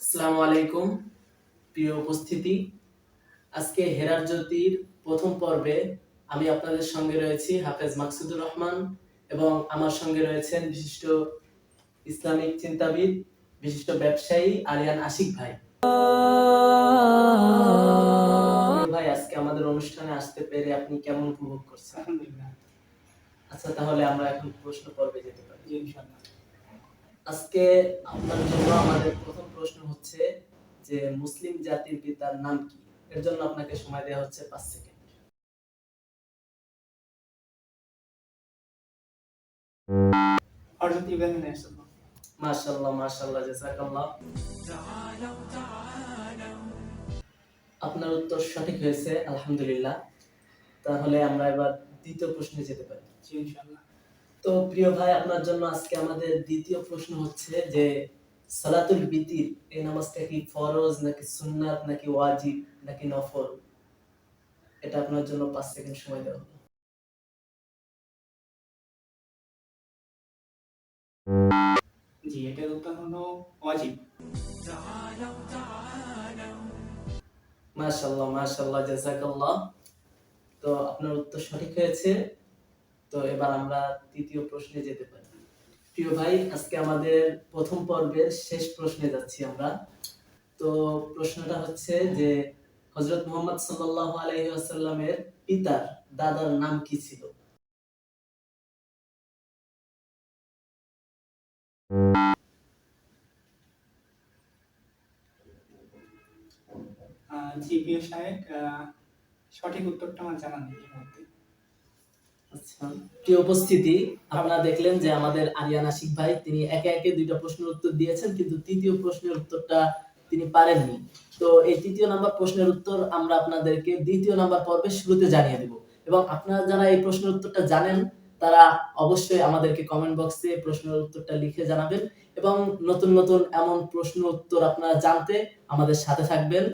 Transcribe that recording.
আসসালামু আলাইকুম প্রিয় উপস্থিতি। আজকে হেরার জ্যোতির প্রথম পর্বে আমি আপনাদের সঙ্গে রয়েছি হাফেজ মাকসুদুর রহমান এবং আমার সঙ্গে রয়েছেন বিশিষ্ট ইসলামিক চিন্তাবিদ বিশিষ্ট ব্যবসায়ী আরিয়ান আশিক ভাই। ভাই আজকে আমাদের অনুষ্ঠানে আসতে পেরে আপনি কেমন উপভোগ করছেন? আচ্ছা তাহলে আমরা এখন প্রশ্ন পর্বে যেতে পারি। ইনশাআল্লাহ। আজকে আপনার জন্য আমাদের প্রথম প্রশ্ন যে মুসলিম জাতির পিতার নাম কি? এর জন্য আপনাকে সময় দেওয়া হচ্ছে পাঁচ সেকেন্ড। হযরত ইব্রাহিম আলাইহিস সালাম মাশাআল্লাহ মাশাআল্লাহ জাযাকাল্লাহ। আপনার উত্তর সঠিক হয়েছে আলহামদুলিল্লাহ। তাহলে আমরা এবার দ্বিতীয় প্রশ্নে যেতে পারি। ইনশাআল্লাহ। তো প্রিয় ভাই আপনার জন্য আজকে আমাদের দ্বিতীয় প্রশ্ন হচ্ছে যে সালাতুল বিতির এই নামাজটা কি ফরজ নাকি সুন্নাত নাকি ওয়াজিব নাকি নফল? এটা আপনার জন্য পাঁচ সেকেন্ড সময় দেওয়া হলো জি এটার উত্তর হলো ওয়াজিব। মাশাআল্লাহ মাশাআল্লাহ জাযাকাল্লাহ। তো আপনার উত্তর সঠিক হয়েছে। তো এবার আমরা তৃতীয় প্রশ্নে যেতে পারি। প্রিয় ভাই, আজকে আমাদের প্রথম পর্বের শেষ প্রশ্নে যাচ্ছি আমরা। তো প্রশ্নটা হচ্ছে যে, হযরত মুহাম্মদ সাল্লাল্লাহু আলাইহি ওয়াসাল্লামের পিতার দাদার নাম কি ছিল? জি, প্রিয় সাহেব সঠিক উত্তরটা আমার জানা নেই প্রিয় উপস্থিতি, আপনারা দেখলেন যে আমাদের আরিয়ান আশিক ভাই, তিনি একে একে দুইটা প্রশ্নের উত্তর দিয়েছেন, কিন্তু তৃতীয় প্রশ্নের উত্তরটা তিনি পারেননি। তো এই তৃতীয় নাম্বার প্রশ্নের উত্তর আমরা আপনাদেরকে দ্বিতীয় নাম্বার পর্বে শুরুতে জানিয়ে দেব। এবং আপনারা যারা এই প্রশ্নের উত্তরটা জানেন, তারা অবশ্যই আমাদেরকে কমেন্ট বক্সে প্রশ্নের উত্তরটা লিখে জানাবেন এবং নতুন নতুন এমন প্রশ্ন উত্তর আপনারা জানতে আমাদের সাথে থাকবেন।